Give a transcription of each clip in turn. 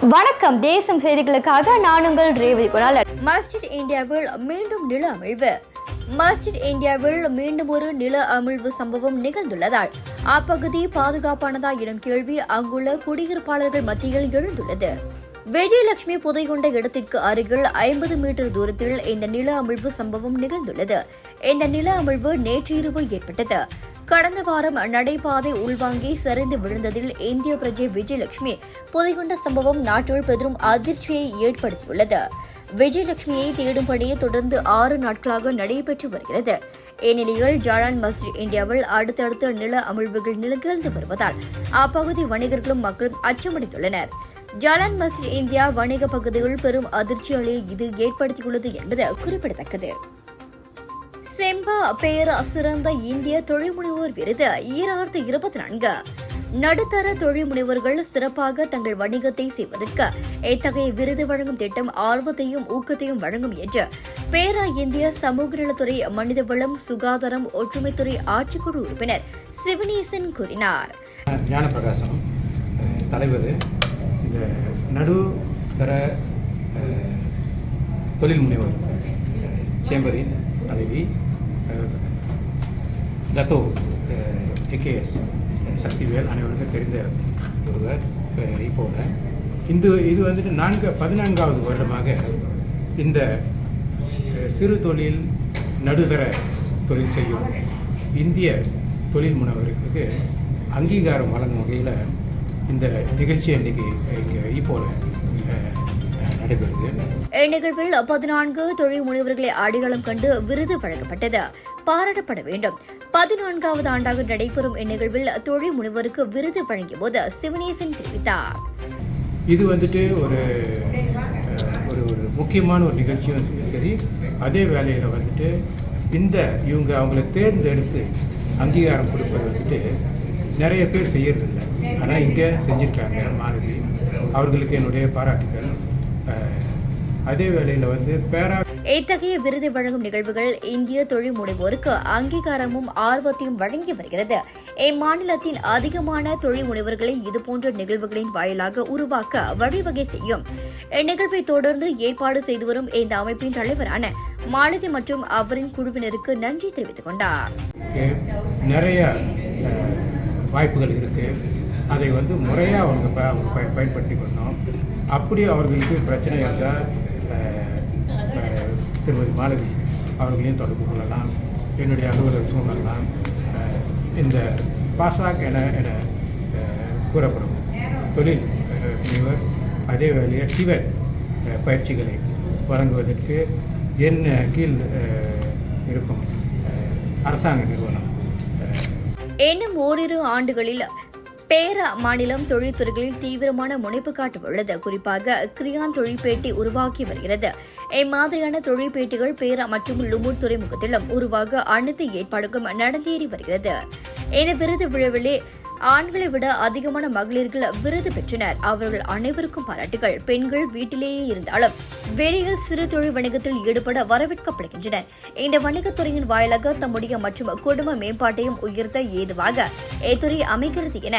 வணக்கம். தேசம் செய்திகளுக்காக நான் உங்கள் ரேவதி குணால் மஸ்ஜித் இந்தியாவில் மீண்டும் நில அமிழ்வு. மஸ்ஜித் இந்தியாவில் மீண்டும் ஒரு நில அமிழ்வு சம்பவம் நிகழ்ந்துள்ளதால் அப்பகுதி பாதுகாப்பானதா எனும் கேள்வி அங்குள்ள குடியிருப்பாளர்கள் மத்தியில் எழுந்துள்ளது. விஜயலட்சுமி புதை கொண்ட இடத்திற்கு அருகில் ஐம்பது மீட்டர் தூரத்தில் இந்த நில அமிழ்வு சம்பவம் நிகழ்ந்துள்ளது. இந்த நில அமிழ்வு நேற்றிரவு ஏற்பட்டது. கடந்த வாரம் நடைபாதை உள்வாங்கி சரிந்து விழுந்ததில் இந்திய பிரஜை விஜயலட்சுமி புதைகொண்ட சம்பவம் நாட்டில் பெரும் அதிர்ச்சியை ஏற்படுத்தியுள்ளது. விஜயலட்சுமியை தேடும் பணி தொடர்ந்து ஆறு நாட்களாக நடைபெற்று வருகிறது. இந்நிலையில் ஜாலான் மஸ்ஜித் இந்தியாவில் அடுத்தடுத்த நில அமிழ்வுகள் நிகழ்ந்து வருவதால் அப்பகுதி வணிகர்களும் மக்களும் அச்சமடைந்துள்ளனர். ஜலான் மஸ்ஜித் இந்தியா வணிக பகுதியில் பெரும் அதிர்ச்சிகளை இது ஏற்படுத்தியுள்ளது என்பது குறிப்பிடத்தக்கது. செம்பா பேர சிறந்த இந்திய தொழில்முனைவோர் விருது ஈராயிரத்து இருபத்தி நான்கு. நடுத்தர தொழில்முனைவர்கள் சிறப்பாக தங்கள் வணிகத்தை செய்வதற்கு இத்தகைய விருது வழங்கும் திட்டம் ஆர்வத்தையும் ஊக்கத்தையும் வழங்கும் என்று பேரா இந்திய சமூக நலத்துறை மனிதவளம் சுகாதாரம் ஒற்றுமைத்துறை ஆட்சிக்குழு உறுப்பினர் சிவனேசன் கூறினார். தலைவர் இந்த நடுத்தர தொழில் முனைவர் சேம்பரின் தலைவி அஹ், தத்தோ ஏகேஎஸ் சக்திவேல் அனைவருக்கும் தெரிந்த ஒருவர் அஹ், இப்போது இந்த இது வந்துட்டு நான்கு பதினான்காவது வருடமாக இந்த சிறு தொழில் நடுதர தொழில் செய்யும் இந்திய தொழில் முனைவருக்கு அங்கீகாரம் வழங்கும் வகையில் இந்த நிகழ்ச்சி இன்னைக்கு இங்கே நடைபெறுது. இந்நிகழ்வில் பதினான்கு தொழில் முனைவர்களை அடையாளம் கண்டு விருது வழங்கப்பட்டது. பாராட்டப்பட வேண்டும். பதினான்காவது ஆண்டாக நடைபெறும் இந்நிகழ்வில் தொழில் முனைவருக்கு விருது வழங்கிய போது சிவனேசன் தெரிவித்தார். இது வந்துட்டு ஒரு ஒரு ஒரு முக்கியமான ஒரு நிகழ்ச்சியும் சரி அதே வேலையில் வந்துட்டு இந்த இவங்க அவங்கள தேர்ந்தெடுத்து அங்கீகாரம் கொடுப்பது வந்துட்டு நிறைய பேர் செய்யறதில்ல. ஆனால் இங்கே செஞ்சுருக்காங்க மாணவி அவர்களுக்கு என்னுடைய பாராட்டுகள் அதே வேளையில் வந்து பேரா இத்தகைய விருது வழங்கும் நிகழ்வுகள் இந்திய தொழில் முனைவோருக்கு அங்கீகாரமும் ஆர்வத்தையும் வழங்கி வருகிறது? இம்மாநிலத்தின் அதிகமான தொழில் முனைவர்களை இதுபோன்ற நிகழ்வுகளின் வாயிலாக உருவாக்க வழிவகை செய்யும். இந்நிகழ்வை தொடர்ந்து ஏற்பாடு செய்து வரும் இந்த அமைப்பின் தலைவரான மாலதி மற்றும் அவரின் குழுவினருக்கு நன்றி தெரிவித்துக் கொண்டார். நிறைய வாய்ப்புகள் இருக்குது அதை வந்து முறையாக அவங்க ப அவங்க ப பயன்படுத்தி கொள்ளணும் அப்படி அவர்களுக்கு பிரச்சனை இருந்தால் திருமதி மாலவி அவர்களையும் தொடர்பு கொள்ளலாம். என்னுடைய அலுவலகம் கொள்ளலாம் இந்த பாசாக் என என கூறப்படும். தொழில் முனைவர் அதே வேலையை டிவெட் பயிற்சிகளை வழங்குவதற்கு என் கீழ் இருக்கும் அரசாங்க நிறுவனம் இன்னும் ஓரிரு ஆண்டுகளில் பேரா மாநிலம் தொழில்துறைகளில் தீவிரமான முனைப்பு காட்டவுள்ளது குறிப்பாக கிரியான் தொழிற்பேட்டி உருவாக்கி வருகிறது. இம்மாதிரியான தொழிற்பேட்டிகள் பேரா மற்றும் லுமூர் துறைமுகத்திலும் உருவாக அனைத்து ஏற்பாடுகளும் நடந்தேறி வருகிறது. இந்த விருது விழாவிலே ஆண்களை விட அதிகமான மகளிர்கள் விருது பெற்றனர். அவர்கள் அனைவருக்கும் பாராட்டுகள். பெண்கள் வீட்டிலேயே இருந்தாலும் வெளியில் சிறு தொழில் வணிகத்தில் ஈடுபட வரவேற்கப்படுகின்றனர். இந்த வணிகத்துறையின் வாயிலாக தம்முடைய மற்றும் குடும்ப மேம்பாட்டையும் உயர்த்த ஏதுவாக இத்துறை அமைகிறது என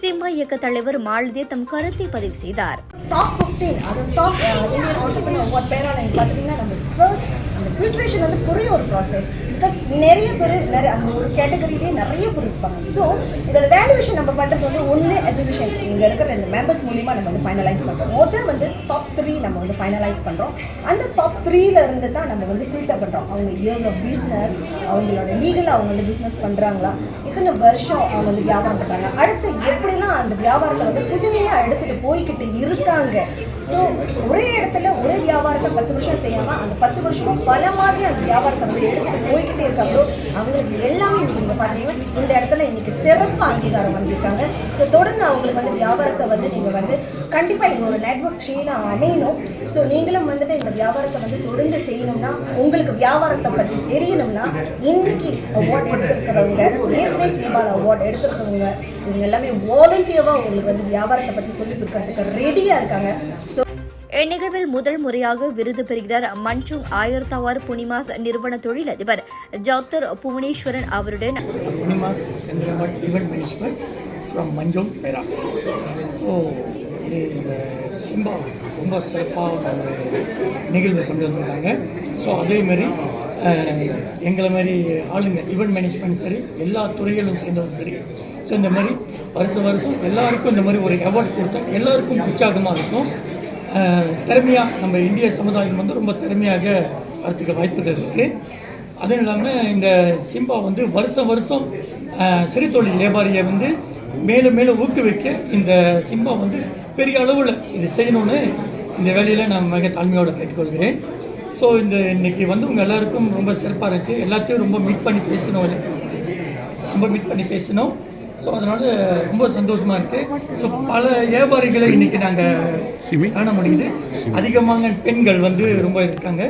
சிம்மா இயக்க தலைவர் மாலதி தம் கருத்தை பதிவு செய்தார். டாப் ஃபிஃப்டீன் அது டாப் இந்தியன் ஆண்டர்பிரினர் பார்த்தீங்கன்னா நம்ம அந்த ஃபில்ட்ரேஷன் வந்து பெரிய ஒரு ப்ராசஸ் பிகாஸ் நிறைய பேர் நிறைய அந்த ஒரு கேட்டகரியிலே நிறைய பேர் இருப்பாங்க. ஸோ இதோட வேல்யூவேஷன் நம்ம பண்ணுறது வந்து ஒன்று அசோசியேஷன் இங்கே இருக்கிற இந்த மெம்பர்ஸ் மூலிமா நம்ம வந்து ஃபைனலைஸ் பண்ணுறோம் மொதல் வந்து டாப் த்ரீ நம்ம வந்து ஃபைனலைஸ் பண்ணுறோம் அந்த டாப் த்ரீல இருந்து தான் நம்ம வந்து ஃபில்டர் பண்ணுறோம் அவங்க இயர்ஸ் ஆஃப் பிஸ்னஸ் அவங்களோட லீகலாக அவங்க வந்து பிஸ்னஸ் பண்ணுறாங்களா இத்தனை வருஷம் அவங்க வந்து வியாபாரம் பண்ணுறாங்க அடுத்து எப்படிலாம் அந்த வியாபாரத்தை வந்து புதுமையாக எடுத்துகிட்டு போய்கிட்டு இருக்காங்க? ஸோ ஒரே இடத்துல ஒரே வியாபாரத்தை பத்து வருஷம் செய்யாமல் அந்த பத்து வருஷமும் பல மாதிரி அந்த வியாபாரத்தை வந்து எடுத்துகிட்டு போய்கிட்டே இருக்காங்களோ அவங்களுக்கு எல்லாமே இன்னைக்கு நீங்கள் பார்த்தீங்கன்னா இந்த இடத்துல அங்கீகாரம் வந்திருக்காங்க ஸோ தொடர்ந்து அவங்களுக்கு வந்து வியாபாரத்தை வந்து நீங்கள் வந்து கண்டிப்பாக இது ஒரு நெட்வொர்க் செயினாக அமையணும். ஸோ நீங்களும் வந்துட்டு இந்த வியாபாரத்தை வந்து தொடர்ந்து செய்யணும்னா உங்களுக்கு வியாபாரத்தை பற்றி தெரியணும்னா இன்னைக்கு அவார்ட் எடுத்திருக்கிறவங்க ஏற்கனவே ஸ்ரீபால் அவார்ட் எடுத்திருக்கிறவங்க இவங்க எல்லாமே வாலண்டியராக உங்களுக்கு வந்து வியாபாரத்தை பற்றி சொல்லிக் கொடுக்கறதுக்கு ரெடியாக இருக்காங்க. ஸோ இந்நிகழ்வில் முதல் முறையாக விருது பெறுகிறார் மன்சுங் ஆயர்தாவார் புனிமாஸ் நிறுவன தொழிலதிபர். டாக்டர் புவனேஸ்வரன் அவருடன் Unimas இந்த சிம்பா ரொம்ப சிறப்பாக ஒரு நிகழ்வு கொண்டு வந்திருக்காங்க. ஸோ அதேமாரி எங்களை மாதிரி ஆளுங்க ஈவெண்ட் மேனேஜ்மெண்ட் சரி எல்லா துறைகளும் சேர்ந்தவங்க சரி. ஸோ இந்த மாதிரி வருஷம் வருஷம் எல்லாருக்கும் இந்த மாதிரி ஒரு அவார்ட் கொடுத்தா எல்லாருக்கும் உற்சாகமாக இருக்கும். திறமையாக நம்ம இந்திய சமுதாயம் வந்து ரொம்ப திறமையாக வரத்துக்கு வாய்ப்புகள் இருக்குது அதுவும் இல்லாமல் இந்த சிம்பா வந்து வருஷம் வருஷம் சிறுத்தொழில் வியாபாரியை வந்து மேலும் மேலும் ஊக்குவிக்க இந்த சிம்பா வந்து பெரிய அளவில் இது செய்யணும்னு இந்த வேலையில் நான் மிக தாழ்மையோடு கேட்டுக்கொள்கிறேன். ஸோ இந்த இன்றைக்கி வந்து உங்கள் எல்லாருக்கும் ரொம்ப சிறப்பாக இருந்துச்சு. எல்லாத்தையும் ரொம்ப மீட் பண்ணி பேசணும் எனக்கு ரொம்ப மீட் பண்ணி பேசினோம் ஸோ அதனால் ரொம்ப சந்தோஷமாக இருக்குது ஸோ பல வியாபாரிகளை இன்றைக்கி நாங்கள் காண முடியுது. அதிகமாக பெண்கள் வந்து ரொம்ப இருக்காங்க.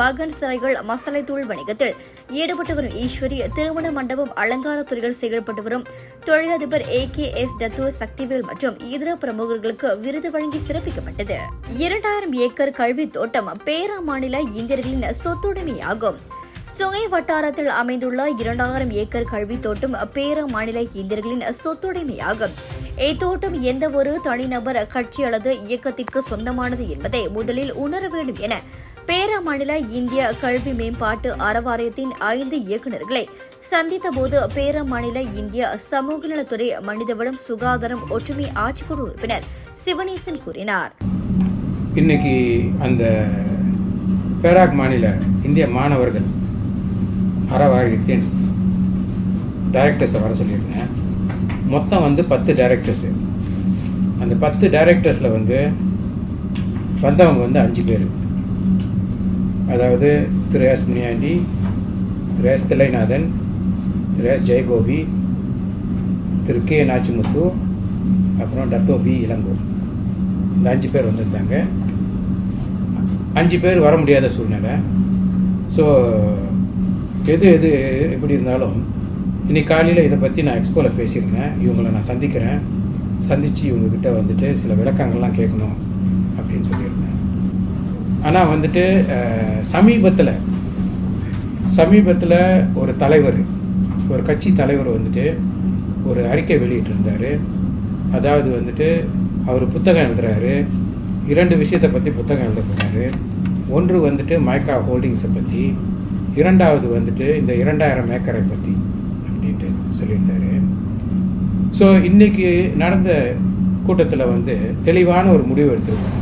வாகன் சிறைகள் மசாலை தூள் வணிகத்தில் ஈடுபட்டு வரும் ஈஸ்வரி திருமண மண்டபம் அலங்கார துறைகள் செயல்பட்டு வரும். தொழிலதிபர் A K S Dato Sakthivel மற்றும் இதர பிரமுகர்களுக்கு விருது வழங்கி சிறப்பிக்கப்பட்டது. இரண்டாயிரம் ஏக்கர் கல்வி தோட்டம் பேரா மாநில இந்தியர்களின் சொத்துடைமையாகும். சுங்கை வட்டாரத்தில் அமைந்துள்ள இரண்டாயிரம் ஏக்கர் கல்வி தோட்டம் பேர மாநில இந்தியர்களின் சொத்துடைமையாகும். இத்தோட்டம் எந்த ஒரு தனிநபர் கட்சி அல்லது இயக்கத்திற்கு சொந்தமானது என்பதை முதலில் உணர வேண்டும் என பேர மாநில இந்திய கல்வி மேம்பாட்டு அறவாரியத்தின் ஐந்து இயக்குநர்களை சந்தித்த போது பேர மாநில இந்திய சமூக நலத்துறை மனிதவளம் சுகாதாரம் ஒற்றுமை ஆட்சிக்குழு உறுப்பினர் சிவனேசன் கூறினார். இன்னைக்கு அந்த பேராக் மாநில இந்திய மாணவர்கள் அறவாரியத்தின் டைரக்டர்ஸை வர சொல்லியிருந்தேன். மொத்தம் வந்து பத்து டைரக்டர்ஸு அந்த பத்து டைரக்டர்ஸில் வந்து வந்தவங்க வந்து அஞ்சு பேர். அதாவது திரு எஸ் முனியாண்டி திரு எஸ் தில்லைநாதன் திரு எஸ் ஜெயகோபி திரு கே நாச்சிமுத்து அப்புறம் டத்தோ பி இளங்கோ. இந்த அஞ்சு பேர் வந்திருந்தாங்க. அஞ்சு பேர் வர முடியாத சூழ்நிலை. ஸோ எது எது எப்படி இருந்தாலும் இன்னைக்கு காலையில் இதை பற்றி நான் எக்ஸ்போவில் பேசியிருந்தேன். இவங்களை நான் சந்திக்கிறேன். சந்தித்து இவங்கக்கிட்ட வந்துட்டு சில விளக்கங்கள்லாம் கேட்கணும் அப்படின்னு சொல்லியிருந்தேன். ஆனால் வந்துட்டு சமீபத்தில் சமீபத்தில் ஒரு தலைவர் ஒரு கட்சி தலைவர் வந்துட்டு ஒரு அறிக்கை வெளியிட்டிருந்தார். அதாவது வந்துட்டு அவர் புத்தகம் எழுதுறாரு. இரண்டு விஷயத்தை பற்றி புத்தகம் எழுத போகிறாரு ஒன்று வந்துட்டு மைக்கா ஹோல்டிங்ஸை பற்றி இரண்டாவது வந்துட்டு இந்த இரண்டாயிரம் ஏக்கரை பற்றி அப்படின்ட்டு சொல்லியிருந்தாரு. ஸோ இன்னைக்கு நடந்த கூட்டத்தில் வந்து தெளிவான ஒரு முடிவு எடுத்திருக்கோம்.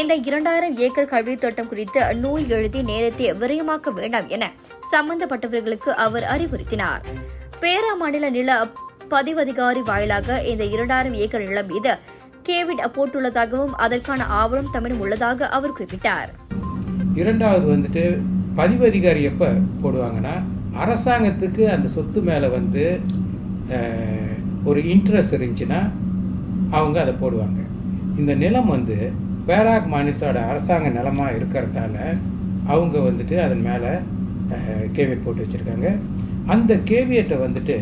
இந்த இரண்டாயிரம் ஏக்கர் கல்வி தோட்டம் குறித்து நூல் எழுதி நேரத்தை விரயமாக்க வேண்டாம் என சம்பந்தப்பட்டவர்களுக்கு அவர் அறிவுறுத்தினார். பேரா மாநில நில பதிவதிகாரி வாயிலாக இந்த இரண்டாயிரம் ஏக்கர் நிலம் மீது கேவிட் போட்டுள்ளதாகவும் அதற்கான ஆவணம் தம்மிடம் உள்ளதாக அவர் குறிப்பிட்டார். இரண்டாவது வந்துட்டு பதிவு அதிகாரி எப்போ போடுவாங்கன்னா அரசாங்கத்துக்கு அந்த சொத்து மேலே வந்து ஒரு இன்ட்ரெஸ்ட் இருந்துச்சுன்னா அவங்க அதை போடுவாங்க. இந்த நிலம் வந்து பேராக் மாநிலத்தோட அரசாங்க நிலமாக இருக்கிறதால அவங்க வந்துட்டு அதன் மேலே கேவியட் போட்டு வச்சுருக்காங்க. அந்த கேவியட்டை வந்துட்டு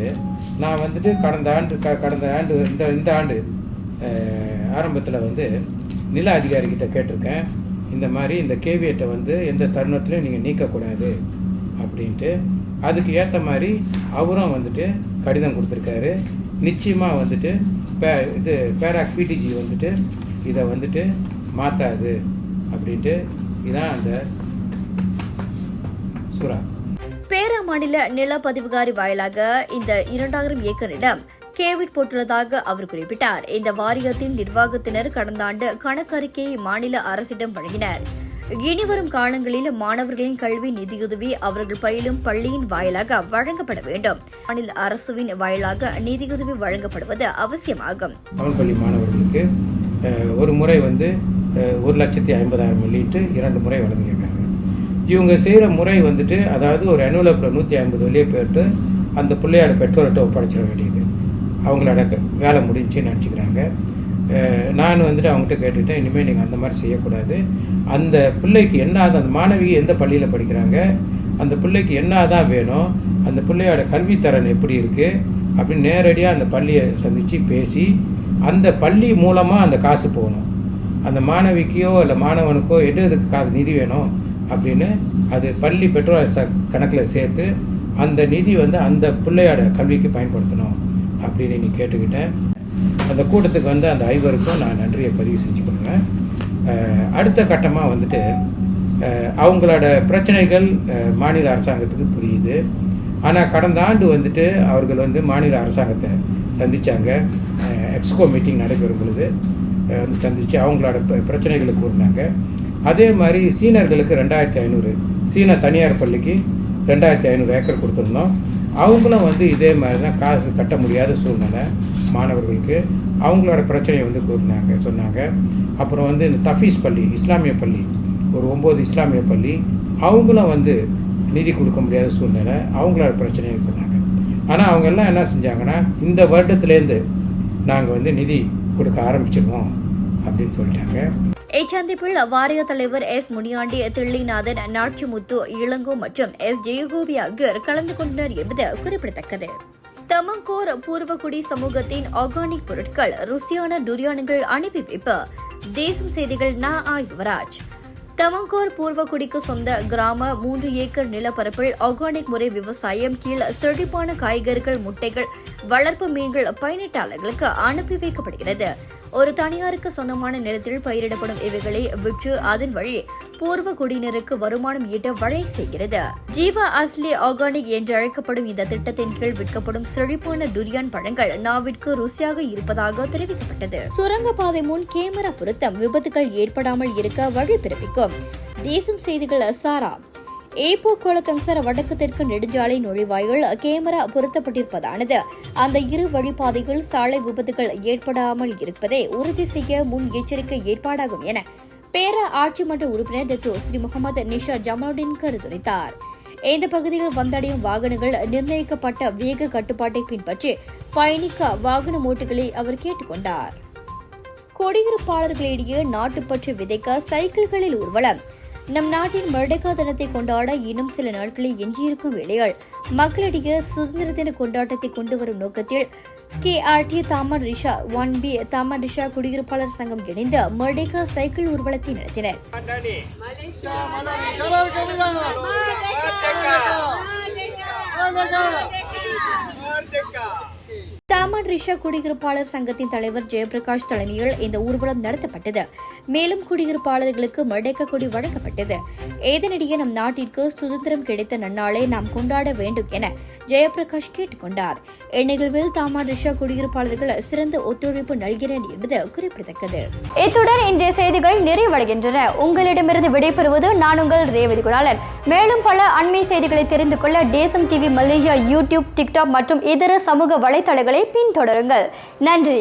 நான் வந்துட்டு கடந்த ஆண்டு க கடந்த ஆண்டு இந்த இந்த ஆண்டு ஆரம்பத்தில் வந்து நில அதிகாரிகிட்ட கேட்டிருக்கேன். இந்த மாதிரி இந்த கேவியட்டை வந்து எந்த தருணத்துலையும் நீங்கள் நீக்கக்கூடாது அப்படின்ட்டு அதுக்கு ஏற்ற மாதிரி அவரும் வந்துட்டு கடிதம் கொடுத்துருக்காரு. நிச்சயமாக வந்துட்டு பே இது பேராக் பிடிஜி வந்துட்டு இதை வந்துட்டு மாற்றாது அப்படின்ட்டு இதான் அந்த சுறா. பேரா மாநில நில பதிவுகாரி வாயிலாக இந்த இரண்டாயிரம் ஏக்கர் இடம் கேவிட் போட்டுள்ளதாக அவர் குறிப்பிட்டார். இந்த வாரியத்தின் நிர்வாகத்தினர் கடந்த ஆண்டு கணக்கறிக்கையை மாநில அரசிடம் வழங்கினர். இனிவரும் காலங்களில் மாணவர்களின் கல்வி நிதியுதவி அவர்கள் பயிலும் பள்ளியின் வாயிலாக வழங்கப்பட வேண்டும். மாநில அரசுவின் வாயிலாக நிதியுதவி வழங்கப்படுவது அவசியமாகும். பள்ளி மாணவர்களுக்கு ஒரு முறை வந்து ஒரு லட்சத்தி ஐம்பதாயிரம் வெளியிட்டு இரண்டு முறை வழங்கியிருக்காங்க. இவங்க செய்கிற முறை வந்துட்டு அதாவது ஒரு அனுவலப்பில் நூற்றி ஐம்பது வெளியே போயிட்டு அந்த பிள்ளையோட பெற்றோர்கிட்ட ஒப்படைச்சிட வேண்டியது. அவங்களோட வேலை முடிஞ்சுன்னு நினச்சிக்கிறாங்க. நான் வந்துட்டு அவங்ககிட்ட கேட்டுக்கிட்டேன் இனிமேல் நீங்கள் அந்த மாதிரி செய்யக்கூடாது. அந்த பிள்ளைக்கு என்ன அந்த மாணவி எந்த பள்ளியில் படிக்கிறாங்க? அந்த பிள்ளைக்கு என்ன தான் வேணும்? அந்த பிள்ளையோட கல்வித்தரன் எப்படி இருக்குது அப்படின்னு நேரடியாக அந்த பள்ளியை சந்தித்து பேசி அந்த பள்ளி மூலமாக அந்த காசு போகணும். அந்த மாணவிக்கோ இல்லை மாணவனுக்கோ எது எதுக்கு காசு நிதி வேணும்? அப்படின்னு அது பள்ளி பெற்றோர் ச கணக்கில் சேர்த்து அந்த நிதி வந்து அந்த பிள்ளையோட கல்விக்கு பயன்படுத்தணும். அப்படின்னு நீ கேட்டுக்கிட்டேன் அந்த கூட்டத்துக்கு வந்து அந்த ஐவருக்கும் நான் நன்றியை பதிவு செஞ்சு அடுத்த கட்டமாக வந்துட்டு அவங்களோட பிரச்சனைகள் மாநில அரசாங்கத்துக்கு புரியுது. ஆனால் கடந்த ஆண்டு வந்துட்டு அவர்கள் வந்து மாநில அரசாங்கத்தை சந்தித்தாங்க எக்ஸ்கோ மீட்டிங் நடைபெறும் பொழுது வந்து சந்தித்து அவங்களோட ப- பிரச்சனைகளை கூறினாங்க. அதே மாதிரி சீனர்களுக்கு ரெண்டாயிரத்தி ஐநூறு சீன தனியார் பள்ளிக்கு ரெண்டாயிரத்தி ஐநூறு ஏக்கர் கொடுத்துருந்தோம். அவங்களும் வந்து இதே மாதிரி தான் காசு கட்ட முடியாத சூழ்நிலை மாணவர்களுக்கு. அவங்களோட பிரச்சனையை வந்து கூறினாங்க சொன்னாங்க. அப்புறம் வந்து இந்த தஃபீஸ் பள்ளி இஸ்லாமிய பள்ளி ஒரு ஒம்பது இஸ்லாமிய பள்ளி அவங்களும் வந்து நிதி கொடுக்க முடியாத சூழ்நிலை அவங்களோட பிரச்சனையை சொன்னாங்க. ஆனால் அவங்க எல்லாம் என்ன செஞ்சாங்கன்னா இந்த வருடத்துலேருந்து நாங்கள் வந்து நிதி கொடுக்க ஆரம்பிச்சிடுவோம் அப்படின்னு சொல்லிட்டாங்க. இச்சந்திப்பில் வாரிய தலைவர் எஸ் முனியாண்டி தில்லிநாதன் நாச்சிமுத்து இளங்கோ மற்றும் எஸ் ஜெயகோபி ஆகியோர் கலந்து கொண்டனர் என்பது குறிப்பிடத்தக்கது. தமங்கோர் பூர்வகுடி சமூகத்தின் ஆர்கானிக் பொருட்கள் ருசியான டுரியான்கள் அனுப்பி வைப்பு. தேசம் செய்திகள் நா ஆ யுவராஜ் தமங்கோர் பூர்வகுடிக்கு சொந்த கிராம மூன்று ஏக்கர் நிலப்பரப்பில் ஆர்கானிக் முறை விவசாயம் கீழ் செழிப்பான காய்கறிகள் முட்டைகள் வளர்ப்பு மீன்கள் பயனீட்டாளர்களுக்கு அனுப்பி வைக்கப்படுகிறது. ஒரு தனியாருக்கு சொந்தமான நிலத்தில் பயிரிடப்படும் இவைகளை விற்று அதன் வழி பூர்வ குடியினருக்கு வருமானம் ஈட்ட வழி செய்கிறது. ஜீவா அஸ்லி ஆர்கானிக் என்று அழைக்கப்படும் இந்த திட்டத்தின் கீழ் விற்கப்படும் செழிப்பான டுரியான் பழங்கள் நாவிற்கு ருசியாக இருப்பதாக தெரிவிக்கப்பட்டது. சுரங்கப்பாதை முன் கேமரா பொருத்தம் விபத்துகள் ஏற்படாமல் இருக்க வழி பிறப்பிக்கும். தேசம் செய்திகள் சாரா. ஏப்போ கோலக்கம்சர் வடக்கு தெற்கு நெடுஞ்சாலை நுழைவாயில் கேமரா பொருத்தப்பட்டிருப்பதானது. அந்த இரு வழிப்பாதையில் சாலை விபத்துகள் ஏற்படாமல் இருப்பதை உறுதி செய்ய முன் எச்சரிக்கை ஏற்பாடாகும் என பேர ஆட்சி மன்ற உறுப்பினர் டாக்டர் ஸ்ரீ முகமது நிஷா ஜமாலுddin கருத்துரைத்தார். இந்த பகுதியில் வந்தடையும் வாகனங்கள் நிர்ணயிக்கப்பட்ட வேக கட்டுப்பாட்டை பின்பற்றி பயணிக்க வாகன ஓட்டுகளை அவர் கேட்டுக்கொண்டார் குடியிருப்பாளர்களிடையே நாட்டுப்பற்று விதைக்க சைக்கிள்களில் ஊர்வலம். நம் நாட்டின் மர்டேகா தினத்தை கொண்டாட இன்னும் சில நாட்களில் எஞ்சியிருக்கும் வேளையில் மக்களிடையே சுதந்திர தின கொண்டாட்டத்தை கொண்டு வரும் நோக்கத்தில் K R T Taman Risha one B Taman Risha குடியிருப்பாளர் சங்கம் இணைந்து மர்டேகா சைக்கிள் ஊர்வலத்தை நடத்தினர். ரிஷா குடியிருப்பாளர் சங்கத்தின் தலைவர் ஜெயபிரகாஷ் தலைமையில் இந்த ஊர்வலம் நடத்தப்பட்டது. மேலும் குடியிருப்பாளர்களுக்கு மடக்க கொடி வழங்கப்பட்டது. ஏதனிடையே நம் நாட்டிற்கு சுதந்திரம் கிடைத்த நன்னாளை நாம் கொண்டாட வேண்டும் என ஜெயபிரகாஷ் கேட்டுக்கொண்டார். இந்நிகழ்வில் தாமா ரிஷா குடியிருப்பாளர்கள் சிறந்த ஒத்துழைப்பு நல்கிறேன் என்பது குறிப்பிடத்தக்கது. இத்துடன் இன்றைய செய்திகள் நிறைவடைகின்றன. உங்களிடமிருந்து விடைபெறுவது நான் உங்கள் ரேவதி குணாளன். மேலும் பல அண்மை செய்திகளை தெரிந்து கொள்ள தேசம் டிவி மலேசியா யூடியூப் டிக்டாக் மற்றும் இதர சமூக வலைத்தளங்களை தொடருங்கள். நன்றி.